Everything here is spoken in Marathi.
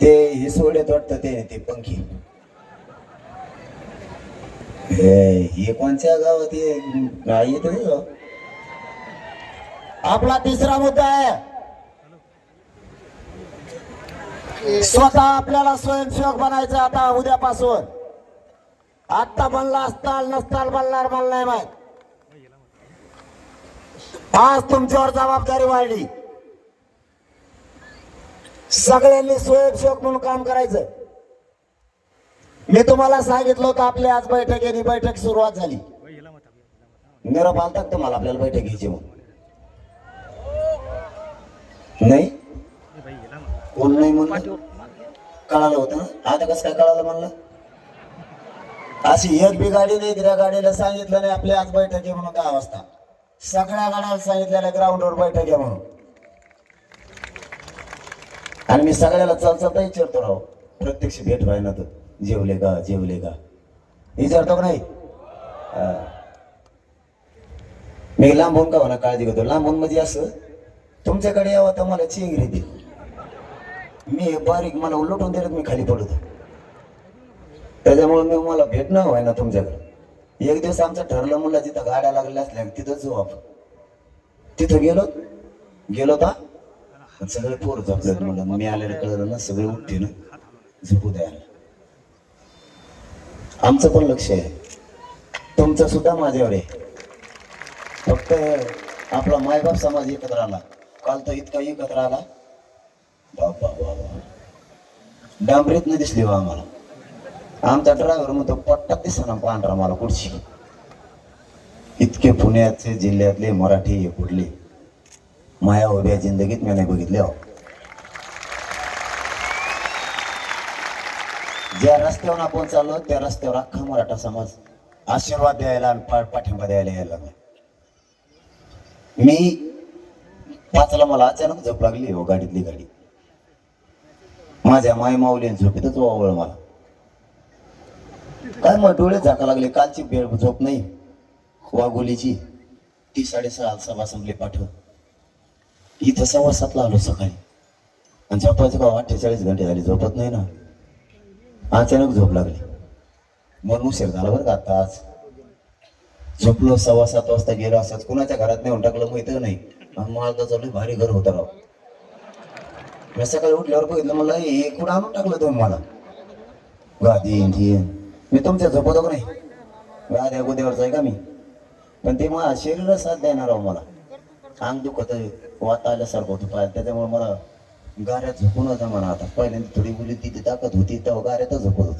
ते हे सोडत वाटतं ते ते पंखी. हे हे कोणत्या गावात नाही येत आपला तिसरा मुद्दा आहे. स्वतः आपल्याला स्वयंसेवक बनायचं आता उद्यापासून. आत्ता बनला असताल नसताल बनणार मला नाही माहीत आज तुमच्यावर जबाबदारी वाढली. सगळ्यांनी स्वयंसेवक म्हणून काम करायचं. मी तुम्हाला सांगितलं होतं आपल्या आज बैठकीने बैठक सुरुवात झाली. निरोप आलता तुम्हाला आपल्याला बैठक घ्यायची मग नाही? कोण नाही म्हणलं? कळालं होतं आता कसं काय कळालं म्हणलं? अशी एक बी गाडी नाही त्या गाडीला सांगितलं नाही आपल्या आज बैठक आहे म्हणून काय वाजता सगळ्या गाड्याला सांगितलेल्या ग्राउंडवर बैठक आहे म्हणून. आणि मी सगळ्याला चालचालता विचारतो राव. प्रत्यक्ष भेट व्हाय ना तर. जेवले का जेवले का? विचारतो का नाही? हा. मी लांबून का म्हणा काळजी घेतो? लांबून म्हणजे असं तुमच्याकडे यावं तर मला चिंगरी दे. मी बारीक मला उलटून दिलं मी खाली पडतो. त्याच्यामुळे मी मला भेट न व्हाय ना तुमच्याकडे. एक दिवस आमचं ठरलं म्हणलं जिथं गाड्या लागल्या असल्या तिथं जाऊ आपण. तिथं गेलो? गेलो का सगळे पोर झोपलेत म्हणलं मी आल्याला कळलं ना सगळे उठते ना झोपू द्या. आमचं पण लक्ष आहे. तुमचं सुद्धा माझ्यावर आहे. फक्त आपला मायबाप समाज एकत्र आला. काल तर इतका एकत्र आला. बाबा बाबा. डांबरीत नाही दिसली बा आम्हाला. आमचा ड्रायव्हर म्हणतो पट्टात दिसताना पांढरा मला कुठची इतके पुण्याचे जिल्ह्यातले मराठी हे कुठले? माया उभ्या जिंदगीत मी नाही बघितले हो. ज्या रस्त्यावर आपण चाललो त्या रस्त्यावर अख्खा मराठा समाज आशीर्वाद द्यायला आणि पाठिंबा द्यायला यायला लागला. मी पाचला मला अचानक झोप लागली हो गाडीतली गाडी. माझ्या माय माऊली झोपेतच वावळ मला. काय मग डोळे झाका लागले कालची बेळ झोप नाही. वाघोलीची ती साडेसहा सभा संपली पाठव. इथं सव्वा सातला आलो सकाळी. आणि झोपायचं का? अठ्ठेचाळीस घंटे झाले झोपत नाही ना. अचानक झोप लागली. म्हणून उशीर झाला बरं का आता आज. झोपलो सव्वा सात वाजता गेलो असंच. कुणाच्या घरात नेऊन टाकलं माहीत नाही. मला तर चालू भारी घर होतं राव. मी सकाळी उठल्यावर बघितलं मला हे कुठं आणून टाकलं तुम्ही मला? गादी ती मी तुमच्या झोपतो का नाही? गाद्या गोद्यावरच आहे का मी? पण ते मला शरीर साथ देणार आहो मला. अंग दुखत वात आल्यासारखं होतं पाय त्याच्यामुळे मला गाऱ्या झोपून होता म्हणा. आता पहिल्यांदा थोडी मुली तिथे ताकद होती तेव्हा गाऱ्यातच झोपत होती